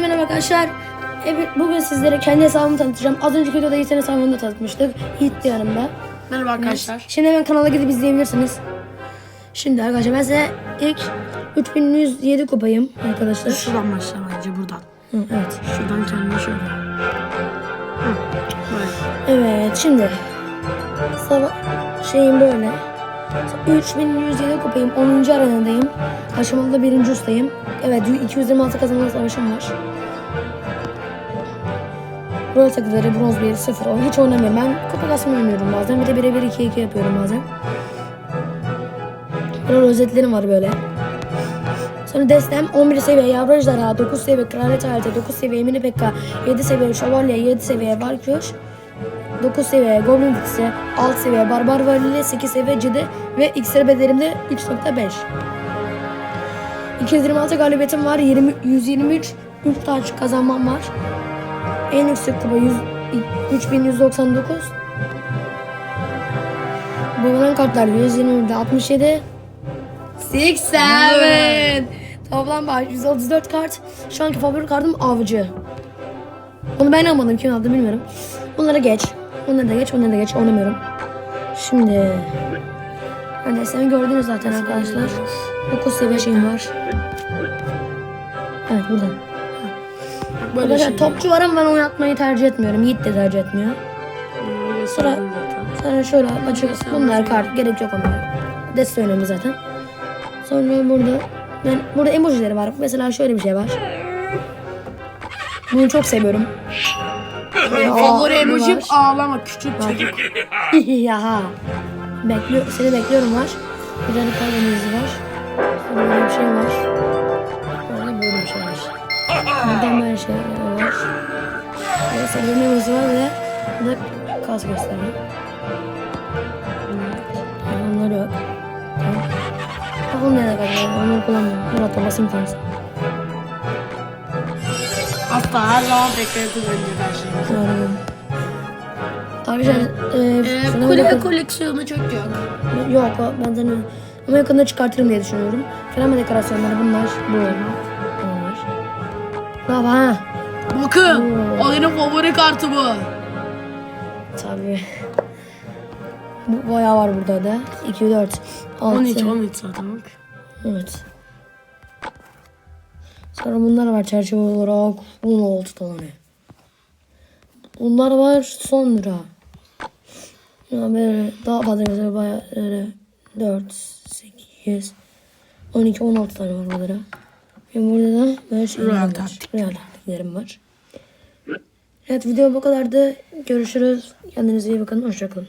Hepinize merhaba arkadaşlar. Evet, bugün sizlere kendi hesabımı tanıtacağım. Az önceki videoda Yiğit'in hesabını da tanıtmıştık. Yiğit de yanımda. Merhaba arkadaşlar. Şimdi hemen kanala gidip izleyebilirsiniz. Şimdi arkadaşlar ben size ilk 3107 kupayım arkadaşlar. Şuradan başla bence buradan. Hı, evet. Şuradan kendine şöyle. Hı, Böyle. Evet şimdi sabah şeyim böyle. 3107 kupayım. 10. arenadayım. Aşamada birinci ustayım. Evet 226 kazanan savaşım var. Rol takıları bronz 1 0 o hiç oynamıyorum. Ben kupa kasma oynuyorum bazen. Bir de birebir 2 2 yapıyorum bazen. Rol özetlerim var böyle. Sonra destem 11 seviye yavru ejderha, 9 seviye kraliyet aleti, 9 seviye mini pekka, 7 seviye şövalye, 7 seviye valkür, 9 seviye Goblin Fix'i, 6 seviye Barbar Valili, 8 seviye Cidi ve iksir bedelimde 3.5. 226 galibiyetim var, 20, 123 3 taç kazanmam var. En yüksek kupa 100, 3199. Bulunan kartlar 120'de 67. 87. Toplam var 134 kart. Şu anki favori kartım avcı. Onu ben almadım kim aldı bilmiyorum. Bunları geç. Bunları da geç, bunları da geç. Oynamıyorum. Şimdi... Sen gördünüz zaten arkadaşlar. 9 seviye şeyim var. Evet buradan. Böyle Arkadaşlar şey. topçu var ama ben oynatmayı tercih etmiyorum. Yiğit de tercih etmiyor. Böyle Sıra-. Sonra şöyle açık. Bunlar kart. Gerek yok onlara. Deste önemli zaten. Sonra burada ben burada emojileri var. Mesela şöyle bir şey var. Bunu çok seviyorum. Favori emojim ağlama küçük çocuk. ya. Bekliyor, seni bekliyorum var. Bir kalp emoji var. Böyle bir şey var. Sonra böyle bir şey var. Buradan böyle şey var. Böyle emoji var ve burada kas gösteriyor. Onları yok. Tamam. Bak onlara kadar. Onları kullanmıyorum. Murat'a basayım tanesi. Hatta her zaman tekrar kullanacak her şeyi. Doğru. Arkadaşlar e, Ee, kule bakın- koleksiyonu çok yok. Yok o benden öyle. Ama yakında çıkartırım diye düşünüyorum. Frenme dekorasyonları bunlar. Bu. Bunlar. Baba ha. Bakın. Ali'nin favori kartı bu. Tabii. Bu bayağı var burada da. 2, 4, 6. 13 13 zaten bak. Evet. Sonra bunlar var çerçeve olarak 16 tane. Bunlar var sonra. Ya böyle daha fazla mesela bayağı öyle 4, 8, 12, 16 tane var burada. Ve burada da böyle şeyler Real var. taktik. Real taktiklerim var. Evet video bu kadardı. Görüşürüz. Kendinize iyi bakın. Hoşçakalın.